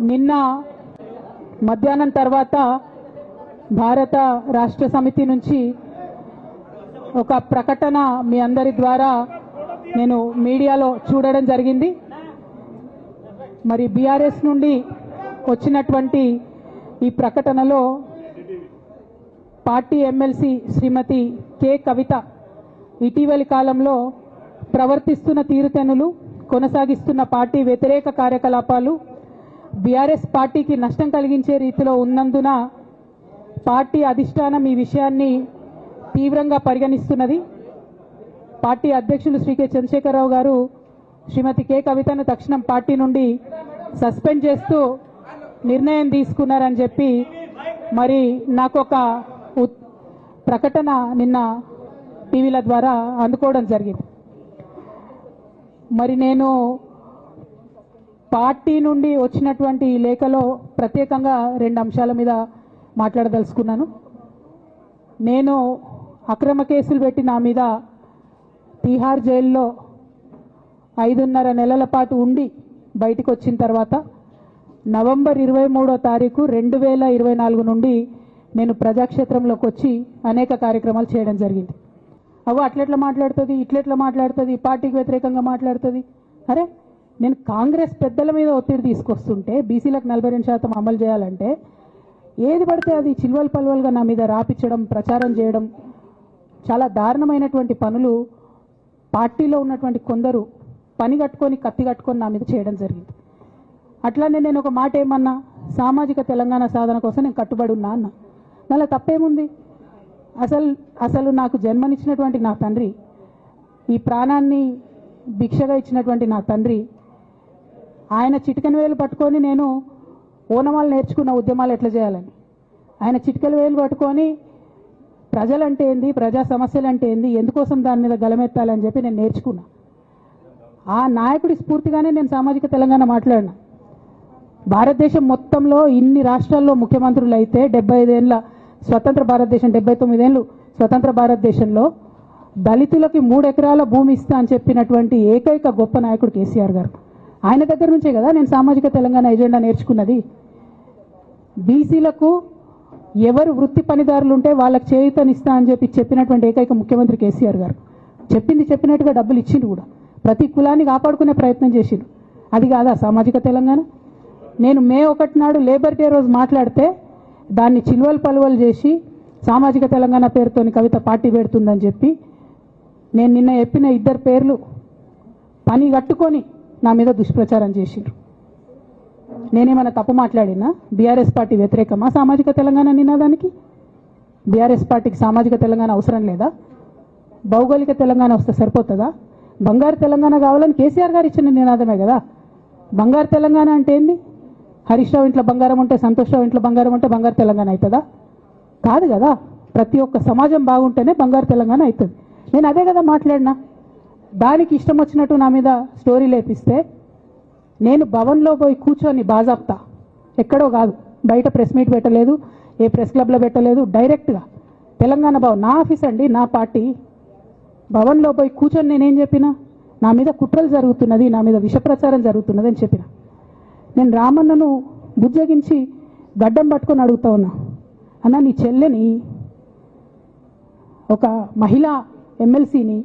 నిన్న మధ్యాహ్నం తర్వాత భారత రాష్ట్ర సమితి నుంచి ఒక ప్రకటన మీ అందరి ద్వారా నేను మీడియాలో చూడడం జరిగింది. మరి బీఆర్ఎస్ నుండి వచ్చినటువంటి ఈ ప్రకటనలో party MLC Shrimati K Kavitha ఇటీవలి కాలంలో ప్రవర్తిస్తున్న తీరుతెన్నులు కొనసాగిస్తున్న పార్టీ వ్యతిరేక కార్యకలాపాలు బీఆర్ఎస్ పార్టీకి నష్టం కలిగించే రీతిలో ఉన్నందున పార్టీ అధిష్టానం ఈ విషయాన్ని తీవ్రంగా పరిగణిస్తున్నది. పార్టీ అధ్యక్షులు శ్రీ కె చంద్రశేఖరరావు గారు శ్రీమతి కె కవితను తక్షణం పార్టీ నుండి సస్పెండ్ చేస్తూ నిర్ణయం తీసుకున్నారని చెప్పి మరి నాకు ఒక ఉత్- ప్రకటన నిన్న టీవీల ద్వారా అందుకోవడం జరిగింది. మరి నేను పార్టీ నుండి వచ్చినటువంటి ఈ లేఖలో ప్రత్యేకంగా రెండు అంశాల మీద మాట్లాడదలుచుకున్నాను. నేను అక్రమ కేసులు పెట్టి నా మీద తీహార్ జైల్లో ఐదున్నర నెలల పాటు ఉండి బయటకు వచ్చిన తర్వాత నవంబర్ ఇరవై మూడో తారీఖు రెండు వేల ఇరవై నాలుగు నుండి నేను ప్రజాక్షేత్రంలోకి వచ్చి అనేక కార్యక్రమాలు చేయడం జరిగింది. అవ్వ అట్లెట్లా మాట్లాడుతుంది? ఇట్లెట్లా మాట్లాడుతుంది? పార్టీకి వ్యతిరేకంగా మాట్లాడుతుంది? అరే నేను కాంగ్రెస్ పెద్దల మీద ఒత్తిడి తీసుకొస్తుంటే బీసీలకు నలభై రెండు శాతం అమలు చేయాలంటే ఏది పడితే అది చిల్వల్ పల్వల్గా నా మీద రాపించడం ప్రచారం చేయడం చాలా దారుణమైనటువంటి పనులు పార్టీలో ఉన్నటువంటి కొందరు పని కట్టుకొని కత్తి కట్టుకొని నా మీద చేయడం జరిగింది. అట్లానే నేను ఒక మాట ఏమన్నా సామాజిక తెలంగాణ సాధన కోసం నేను కట్టుబడి ఉన్నా అన్న. మళ్ళీ తప్పేముంది? అసలు అసలు నాకు జన్మనిచ్చినటువంటి నా తండ్రి ఈ ప్రాణాన్ని భిక్షగా ఇచ్చినటువంటి నా తండ్రి ఆయన చిటికెన వేలు పట్టుకొని నేను ఓనమాలు నేర్చుకున్న ఉద్యమాలు ఎట్లా చేయాలని? ఆయన చిటికెల వేలు పట్టుకొని ప్రజలంటే ఏంది ప్రజా సమస్యలు అంటే ఏంది ఎందుకోసం దాని మీద గలమెత్తాలని చెప్పి నేను నేర్చుకున్నా. ఆ నాయకుడి స్ఫూర్తిగానే నేను సామాజిక తెలంగాణ మాట్లాడినా. భారతదేశం మొత్తంలో ఇన్ని రాష్ట్రాల్లో ముఖ్యమంత్రులు అయితే డెబ్బై ఐదేళ్ళ స్వతంత్ర భారతదేశం డెబ్బై తొమ్మిదేళ్ళు స్వతంత్ర భారతదేశంలో దళితులకి మూడు ఎకరాల భూమి ఇస్తా అని చెప్పినటువంటి ఏకైక గొప్ప నాయకుడు కేసీఆర్ గారు. ఆయన దగ్గర నుంచే కదా నేను సామాజిక తెలంగాణ ఎజెండా నేర్చుకున్నది. బీసీలకు ఎవరు వృత్తి పనిదారులు ఉంటే వాళ్ళకి చేయుతనిస్తా అని చెప్పి చెప్పినటువంటి ఏకైక ముఖ్యమంత్రి కేసీఆర్ గారు. చెప్పింది చెప్పినట్టుగా డబ్బులు ఇచ్చిండు కూడా. ప్రతి కులాన్ని కాపాడుకునే ప్రయత్నం చేసిండు. అది కాదా సామాజిక తెలంగాణ? నేను మే ఒకటి నాడు లేబర్ డే రోజు మాట్లాడితే దాన్ని చిల్వలు పలువలు చేసి సామాజిక తెలంగాణ పేరుతోని కవిత పార్టీ పెడుతుందని చెప్పి నేను నిన్న చెప్పిన ఇద్దరు పేర్లు పని కట్టుకొని నా మీద దుష్ప్రచారం చేసిండ్రు. నేనేమైనా తప్పు మాట్లాడినా? బీఆర్ఎస్ పార్టీ వ్యతిరేకమా? సామాజిక తెలంగాణ నినాదానికి? బీఆర్ఎస్ పార్టీకి సామాజిక తెలంగాణ అవసరం లేదా? భౌగోళిక తెలంగాణ వస్తే సరిపోతుందా? బంగారు తెలంగాణ కావాలని కేసీఆర్ గారు ఇచ్చిన నినాదమే కదా. బంగారు తెలంగాణ అంటే ఏంది? హరీష్ రావు ఇంట్లో బంగారం ఉంటే సంతోష్ రావు ఇంట్లో బంగారం ఉంటే బంగారు తెలంగాణ అవుతుందా? కాదు కదా. ప్రతి ఒక్క సమాజం బాగుంటేనే బంగారు తెలంగాణ అవుతుంది. నేను అదే కదా మాట్లాడినా. దానికి ఇష్టం వచ్చినట్టు నా మీద స్టోరీ లేపిస్తే నేను భవన్లో పోయి కూర్చొని బాజాప్తా. ఎక్కడో కాదు. బయట ప్రెస్ మీట్ పెట్టలేదు. ఏ ప్రెస్ క్లబ్లో పెట్టలేదు. డైరెక్ట్గా. తెలంగాణ భవన్. నా ఆఫీస్ అండి నా పార్టీ. భవన్లో పోయి కూర్చొని నేనేం చెప్పిన? నా మీద కుట్రలు జరుగుతున్నది నా మీద విషప్రచారం జరుగుతున్నది అని చెప్పిన. నేను రామన్నను బుజ్జగించి గడ్డం పట్టుకొని అడుగుతా ఉన్నా. అన్న నీ చెల్లెని ఒక మహిళా ఎమ్మెల్సీని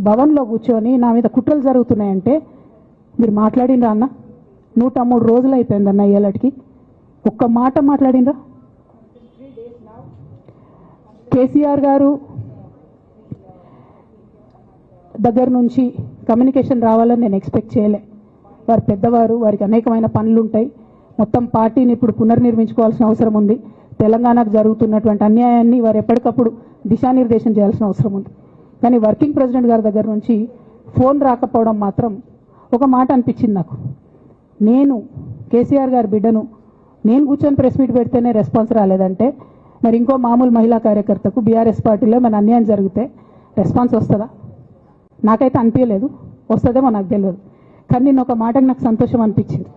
భవన్లో కూర్చొని నా మీద కుట్రలు జరుగుతున్నాయంటే మీరు మాట్లాడిండ్రా అన్న? నూట మూడు రోజులు అయిపోయిందన్న ఏలటికి. ఒక్క మాట మాట్లాడిండ్రా కేసీఆర్ గారు దగ్గర నుంచి కమ్యూనికేషన్ రావాలని నేను ఎక్స్పెక్ట్ చేయలే. వారు పెద్దవారు వారికి అనేకమైన పనులు ఉంటాయి మొత్తం పార్టీని ఇప్పుడు పునర్నిర్మించుకోవాల్సిన అవసరం ఉంది. తెలంగాణకు జరుగుతున్నటువంటి అన్యాయాన్ని వారు ఎప్పటికప్పుడు దిశానిర్దేశం చేయాల్సిన అవసరం ఉంది. కానీ వర్కింగ్ ప్రెసిడెంట్ గారి దగ్గర నుంచి ఫోన్ రాకపోవడం మాత్రం ఒక మాట అనిపించింది నాకు. నేను కేసీఆర్ గారి బిడ్డను నేను కూర్చొని ప్రెస్ మీట్ పెడితేనే రెస్పాన్స్ రాలేదంటే మరి ఇంకో మామూలు మహిళా కార్యకర్తకు బీఆర్ఎస్ పార్టీలో మన అన్యాయం జరిగితే రెస్పాన్స్ వస్తుందా? నాకైతే అనిపించలేదు. వస్తుందేమో నాకు తెలియదు. కానీ నేను ఒక మాటకు నాకు సంతోషం అనిపించింది.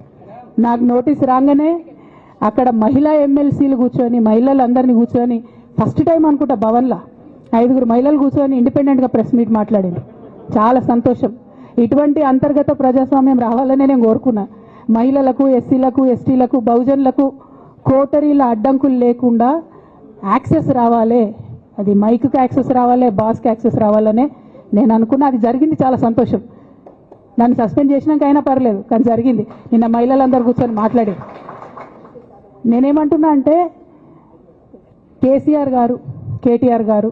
నాకు నోటీస్ రాగానే అక్కడ మహిళా ఎమ్మెల్సీలు కూర్చొని మహిళలందరినీ కూర్చొని ఫస్ట్ టైం అనుకుంటా భవన్లో ఐదుగురు మహిళలు కూర్చొని ఇండిపెండెంట్గా ప్రెస్ మీట్ మాట్లాడింది. చాలా సంతోషం. ఇటువంటి అంతర్గత ప్రజాస్వామ్యం రావాలనే నేను కోరుకున్నా. మహిళలకు ఎస్సీలకు ఎస్టీలకు బహుజనులకు కోటరీల అడ్డంకులు లేకుండా యాక్సెస్ రావాలి. అది మైక్కి యాక్సెస్ రావాలి బాస్కి యాక్సెస్ రావాలనే నేను అనుకున్నా. అది జరిగింది చాలా సంతోషం. నన్ను సస్పెండ్ చేసినాక అయినా పర్లేదు కానీ జరిగింది. నిన్న మహిళలందరూ కూర్చొని మాట్లాడారు. నేనేమంటున్నా అంటే కేసీఆర్ గారు కేటీఆర్ గారు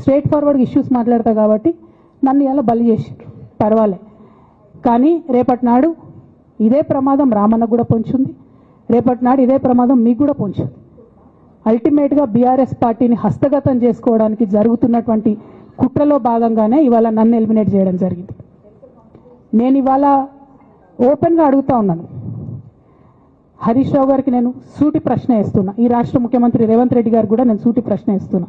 స్ట్రేట్ ఫార్వర్డ్ ఇష్యూస్ మాట్లాడతా కాబట్టి నన్ను ఇలా బలి చేసి పర్వాలే. కానీ రేపటి నాడు ఇదే ప్రమాదం రామన్న కూడా పొంచుంది. రేపటి నాడు ఇదే ప్రమాదం మీకు కూడా పొంచుంది. అల్టిమేట్గా బీఆర్ఎస్ పార్టీని హస్తగతం చేసుకోవడానికి జరుగుతున్నటువంటి కుట్రలో భాగంగానే ఇవాళ నన్ను ఎలిమినేట్ చేయడం జరిగింది. నేను ఇవాళ ఓపెన్గా అడుగుతా ఉన్నాను. హరీష్ రావు గారికి నేను సూటి ప్రశ్న వేస్తున్నా. ఈ రాష్ట్ర ముఖ్యమంత్రి రేవంత్ రెడ్డి గారు కూడా నేను సూటి ప్రశ్న వేస్తున్నా.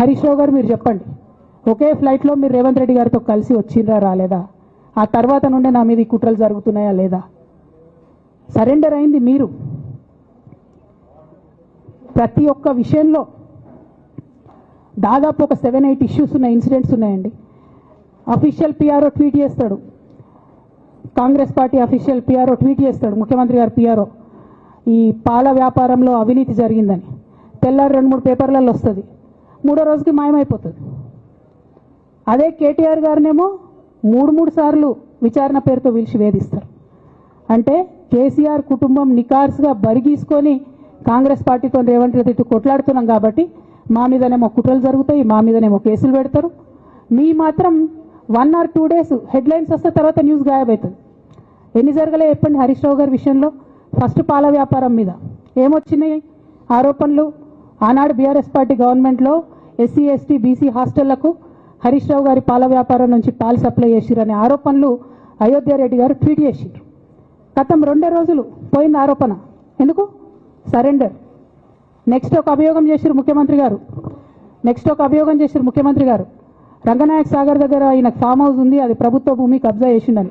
హరీష్ రావు గారు మీరు చెప్పండి. ఒకే ఫ్లైట్లో మీరు రేవంత్ రెడ్డి గారితో కలిసి వచ్చిండ్రా రాలేదా? ఆ తర్వాత నుండే నా మీద ఈ కుట్రలు జరుగుతున్నాయా లేదా? సరెండర్ అయింది మీరు. ప్రతి ఒక్క విషయంలో దాదాపు ఒక సెవెన్ ఎయిట్ ఇష్యూస్ ఉన్నాయి ఇన్సిడెంట్స్ ఉన్నాయండి. అఫీషియల్ పిఆర్ఓ ట్వీట్ చేస్తాడు. Congress party official PRO tweet చేస్తాడు. ముఖ్యమంత్రి గారు పిఆర్ఓ ఈ పాల వ్యాపారంలో అవినీతి జరిగిందని. తెల్లారి రెండు మూడు పేపర్లలో వస్తుంది. మూడో రోజుకి మాయమైపోతుంది. అదే కేటీఆర్ గారినేమో మూడు మూడు సార్లు విచారణ పేరుతో పిలిచి వేధిస్తారు. అంటే కేసీఆర్ కుటుంబం నికార్స్గా బరిగీసుకొని కాంగ్రెస్ పార్టీతో రేవంత్ రెడ్డి కొట్లాడుతున్నాం కాబట్టి మా మీదనేమో కుట్రలు జరుగుతాయి మా మీదనేమో కేసులు పెడతారు. మీ మాత్రం one or two days headlines వస్తే తర్వాత న్యూస్ గాయబవుతుంది ఎన్ని జరగలే చెప్పండి హరీష్ రావు గారి విషయంలో? ఫస్ట్ పాల వ్యాపారం మీద. ఏమొచ్చినాయి ఆరోపణలు? ఆనాడు బీఆర్ఎస్ పార్టీ గవర్నమెంట్లో ఎస్సీ ఎస్టీ బీసీ హాస్టళ్ళకు హరీష్ రావు గారి పాల వ్యాపారం నుంచి పాలు సప్లై చేసిరనే ఆరోపణలు అయోధ్యారెడ్డి గారు ట్వీట్ చేసిరు గతం రెండే రోజులు పోయింది ఆరోపణ. ఎందుకు? సరెండర్. నెక్స్ట్ ఒక అభియోగం చేసిరు ముఖ్యమంత్రి గారు. నెక్స్ట్ ఒక అభియోగం చేసిరు ముఖ్యమంత్రి గారు. రంగనాయక్ సాగర్ దగ్గర ఆయన ఫామ్ హౌస్ ఉంది అది ప్రభుత్వ భూమి కబ్జా చేసిండని.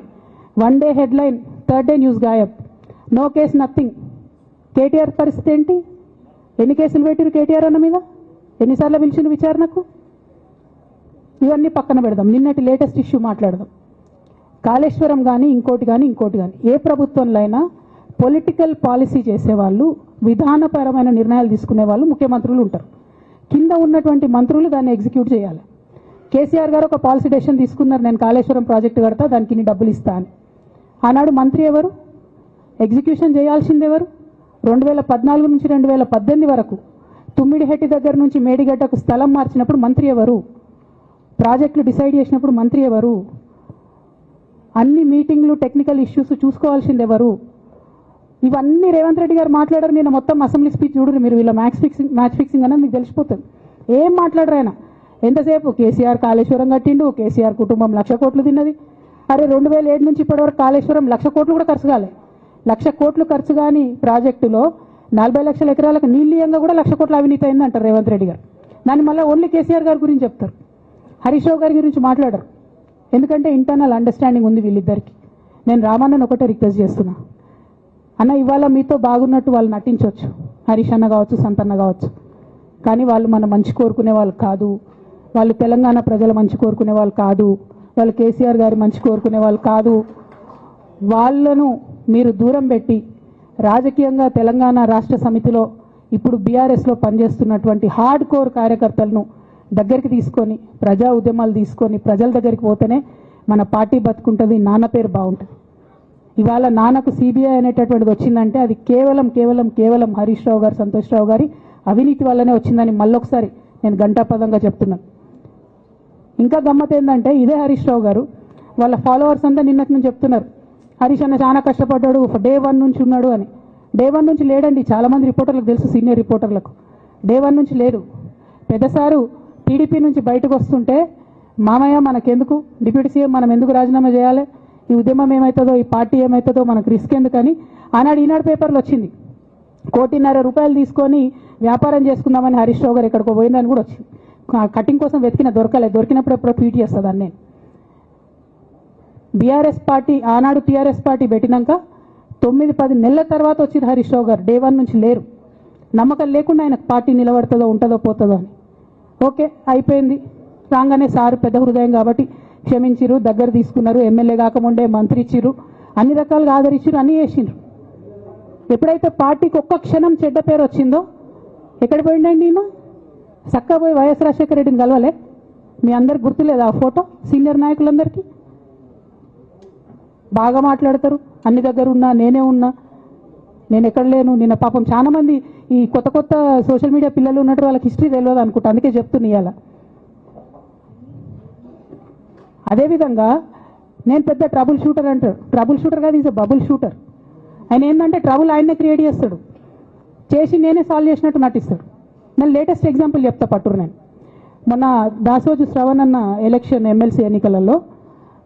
One day headline third day news గాయబ్. No case nothing. KTR పరిస్థితి ఏంటి? ఎన్ని కేసులు పెట్టిరు కేటీఆర్ అన్న మీద? ఎన్నిసార్లు పిలిచిన విచారణకు? ఇవన్నీ పక్కన పెడదాం. నిన్నటి లేటెస్ట్ ఇష్యూ మాట్లాడదాం. కాళేశ్వరం కానీ ఇంకోటి కానీ ఇంకోటి కానీ ఏ ప్రభుత్వంలో అయినా పొలిటికల్ పాలసీ చేసేవాళ్ళు విధానపరమైన నిర్ణయాలు తీసుకునే వాళ్ళు ముఖ్యమంత్రులు ఉంటారు. కింద ఉన్నటువంటి మంత్రులు దాన్ని ఎగ్జిక్యూట్ చేయాలి. కేసీఆర్ గారు ఒక పాలసీ డెసిషన్ తీసుకున్నారు. నేను కాళేశ్వరం ప్రాజెక్టు కడతా దానికి నీ డబ్బులు ఇస్తా అని. ఆనాడు మంత్రి ఎవరు? ఎగ్జిక్యూషన్ చేయాల్సింది ఎవరు? రెండు వేల పద్నాలుగు నుంచి రెండు వేల పద్దెనిమిది వరకు తుమ్మిడిహెట్టి దగ్గర నుంచి మేడిగడ్డకు స్థలం మార్చినప్పుడు మంత్రి ఎవరు? ప్రాజెక్టులు డిసైడ్ చేసినప్పుడు మంత్రి ఎవరు? అన్ని మీటింగ్లు టెక్నికల్ ఇష్యూస్ చూసుకోవాల్సింది ఎవరు? ఇవన్నీ రేవంత్ రెడ్డి గారు మాట్లాడారు నేను మొత్తం అసెంబ్లీ స్పీచ్ చూడరు మీరు వీళ్ళ మ్యాచ్ ఫిక్సింగ్ మ్యాచ్ ఫిక్సింగ్ అనేది మీకు తెలిసిపోతుంది. ఏం మాట్లాడరు ఆయన? ఎంతసేపు? కేసీఆర్ కాళేశ్వరం కట్టిండు కేసీఆర్ కుటుంబం లక్ష కోట్లు తిన్నది. అరే రెండు వేల ఏడు నుంచి ఇప్పటివరకు కాళేశ్వరం లక్ష కోట్లు కూడా ఖర్చు కాలే. లక్ష కోట్లు ఖర్చు కాని ప్రాజెక్టులో నలభై లక్షల ఎకరాలకు నీళ్ళీయంగా కూడా లక్ష కోట్ల అవినీతి అయింది అంటారు రేవంత్ రెడ్డి గారు. దాన్ని మళ్ళీ ఓన్లీ కేసీఆర్ గారి గురించి చెప్తారు. హరీష్ రావు గారి గురించి మాట్లాడరు. ఎందుకంటే ఇంటర్నల్ అండర్స్టాండింగ్ ఉంది వీళ్ళిద్దరికి. నేను రామన్నను ఒకటే రిక్వెస్ట్ చేస్తున్నా. అన్న ఇవాళ మీతో బాగున్నట్టు వాళ్ళు నటించవచ్చు హరీష్ అన్న కావచ్చు సంతన్న కావచ్చు. కానీ వాళ్ళు మన మంచి కోరుకునే వాళ్ళు కాదు. వాళ్ళు తెలంగాణ ప్రజల మంచి కోరుకునే వాళ్ళు కాదు. వాళ్ళు కేసీఆర్ గారి మంచి కోరుకునే వాళ్ళు కాదు. వాళ్ళను మీరు దూరం పెట్టి రాజకీయంగా తెలంగాణ రాష్ట్ర సమితిలో ఇప్పుడు బీఆర్ఎస్లో పనిచేస్తున్నటువంటి హార్డ్ కోర్ కార్యకర్తలను దగ్గరికి తీసుకొని ప్రజా ఉద్యమాలు తీసుకొని ప్రజల దగ్గరికి పోతేనే మన పార్టీ బతుకుంటుంది నాన్న పేరు బాగుంటుంది. ఇవాళ నాన్నకు సిబిఐ అనేటటువంటిది వచ్చిందంటే అది కేవలం కేవలం కేవలం హరీష్ రావు గారు సంతోష్ రావు గారి అవినీతి వల్లనే వచ్చిందని మళ్ళొకసారి నేను గంటాపదంగా చెప్తున్నాను ఇంకా గమ్మత్ ఏంటంటే ఇదే హరీష్ రావు గారు వాళ్ళ ఫాలోవర్స్ అంతా నిన్నటి నుంచి చెప్తున్నారు. హరీష్ అన్న చాలా కష్టపడ్డాడు డే వన్ నుంచి ఉన్నాడు అని. డే వన్ నుంచి లేడండి చాలామంది రిపోర్టర్లకు తెలుసు సీనియర్ రిపోర్టర్లకు. డే వన్ నుంచి లేడు. పెద్దసారు టీడీపీ నుంచి బయటకు వస్తుంటే మామయ్య మనకెందుకు? డిప్యూటీ సీఎం మనం ఎందుకు రాజీనామా చేయాలి? ఈ ఉద్యమం ఏమవుతుందో ఈ పార్టీ ఏమవుతుందో మనకు రిస్క్ ఎందుకని? ఆనాడు ఈనాడు పేపర్లు వచ్చింది. కోటిన్నర రూపాయలు తీసుకొని వ్యాపారం చేసుకుందామని హరీష్ రావు గారు ఎక్కడికో పోయిందని కూడా వచ్చింది. కటింగ్ కోసం వెతికిన దొరకలేదు దొరికినప్పుడు ఎప్పుడో ట్వీట్ చేస్తుందని నేను. బీఆర్ఎస్ పార్టీ ఆనాడు టీఆర్ఎస్ పార్టీ పెట్టినాక తొమ్మిది పది నెలల తర్వాత వచ్చింది హరీష్ రావు గారు. డే వన్ నుంచి లేరు. నమ్మకం లేకుండా ఆయన పార్టీ నిలబడుతుందో ఉంటుందో పోతుందో అని. ఓకే అయిపోయింది. రాగానే సారు పెద్ద హృదయం కాబట్టి క్షమించిరు దగ్గర తీసుకున్నారు. ఎమ్మెల్యే కాకముండే మంత్రి ఇచ్చిర్రు. అన్ని రకాలుగా ఆదరించారు అన్ని చేసిండ్రు. ఎప్పుడైతే పార్టీకి ఒక్క క్షణం చెడ్డ పేరు వచ్చిందో ఎక్కడ పోయిండండి ఈయన చక్కా పోయి వైఎస్ రాజశేఖర రెడ్డిని కలవలే? మీ అందరికి గుర్తులేదు ఆ ఫోటో? సీనియర్ నాయకులందరికీ? బాగా మాట్లాడతారు. అన్ని దగ్గర ఉన్నా నేనే ఉన్నా. నేను ఎక్కడ లేను. నిన్న పాపం చాలా మంది ఈ కొత్త కొత్త సోషల్ మీడియా పిల్లలు ఉన్నట్టు వాళ్ళకి హిస్టరీ తెలియదు అనుకుంటా. అందుకే చెప్తున్నా ఇవాళ అదేవిధంగా నేను పెద్ద ట్రబుల్ షూటర్ అంటారు ట్రబుల్ షూటర్ కాదు ఈజ్ బబుల్ షూటర్ ఆయన ఏంటంటే ట్రబుల్ ఆయన్నే క్రియేట్ చేస్తాడు. చేసి నేనే సాల్వ్ చేసినట్టు నటిస్తాడు. నేను లేటెస్ట్ ఎగ్జాంపుల్ చెప్తా పట్టురు నేను. మొన్న దాసోజు శ్రవణ్ అన్న ఎలక్షన్ ఎమ్మెల్సీ ఎన్నికలలో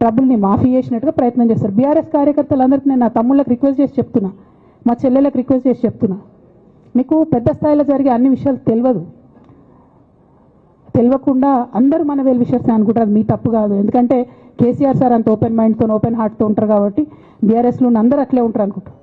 ట్రబుల్ని మాఫీ చేసినట్టుగా ప్రయత్నం చేస్తారు. బీఆర్ఎస్ కార్యకర్తలందరికీ నేను నా తమ్ముళ్ళకి రిక్వెస్ట్ చేసి చెప్తున్నా. మా చెల్లెలకు రిక్వెస్ట్ చేసి చెప్తున్నా. మీకు పెద్ద స్థాయిలో జరిగే అన్ని విషయాలు తెలియదు. తెలియకుండా అందరూ మన వెల్ విషయర్స్ అనుకుంటారు. మీ తప్పు కాదు. ఎందుకంటే కేసీఆర్ సార్ అంత ఓపెన్ మైండ్తో ఓపెన్ హార్ట్తో ఉంటారు కాబట్టి బీఆర్ఎస్లో ఉన్న అందరూ అట్లే ఉంటారు అనుకుంటారు.